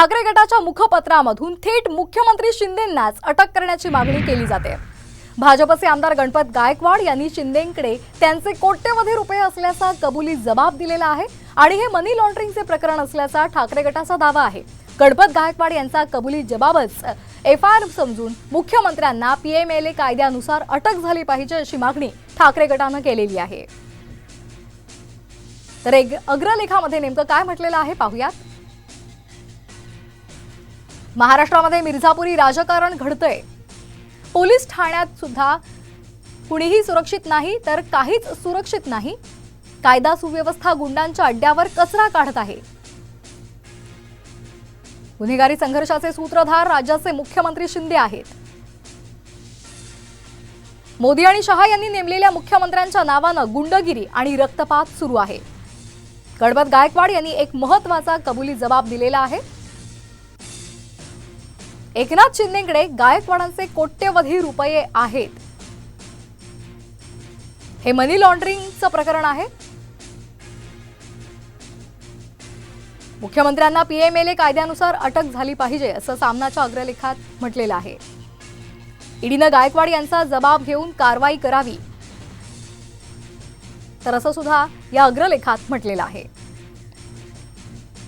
ठाकरे गटाच्या मुखपत्रामधून थेट मुख्यमंत्री शिंदेंनाच अटक करण्याची मागणी केली जाते. भाजपचे आमदार गणपत गायकवाड यांनी शिंदेकडे त्यांचे कोट्यवधी रुपये असल्याचा कबुली जबाब दिलेला आहे आणि हे मनी लॉन्ड्रिंगचे प्रकरण असल्याचा ठाकरे गटाचा दावा आहे. गणपत गायकवाड यांचा कबुली जबाबच एफ आय आर समजून मुख्यमंत्र्यांना पीएमएलए कायद्यानुसार अटक झाली पाहिजे अशी मागणी ठाकरे गटानं केलेली आहे. तर एक अग्रलेखामध्ये नेमकं काय म्हटलेलं आहे पाहूयात. महाराष्ट्रामध्ये मिर्झापुरी राजकारण घडतंय. पोलीस ठाण्यात सुद्धा कुणीही सुरक्षित नाही तर काहीच सुरक्षित नाही. कायदा सुव्यवस्था गुंडांच्या अड्ड्यावर कचरा काढत आहे. गुन्हेगारी संघर्षाचे सूत्रधार राज्याचे मुख्यमंत्री शिंदे आहेत. मोदी आणि शहा यांनी नेमलेल्या मुख्यमंत्र्यांच्या नावानं गुंडगिरी आणि रक्तपात सुरू आहे. गणपत गायकवाड यांनी एक महत्त्वाचा कबुली जबाब दिलेला आहे. एकनाथ शिंदेकडे गायकवाडांचे कोट्यवधी रुपये आहेत. हे मनी लॉन्ड्रिंगचं प्रकरण आहे. मुख्यमंत्र्यांना पीएमएलए कायद्यानुसार अटक झाली पाहिजे असं सामनाच्या अग्रलेखात म्हटलेलं आहे. ईडीनं गायकवाड यांचा जबाब घेऊन कारवाई करावी. तर असं सुद्धा या अग्रलेखात म्हटलेलं आहे.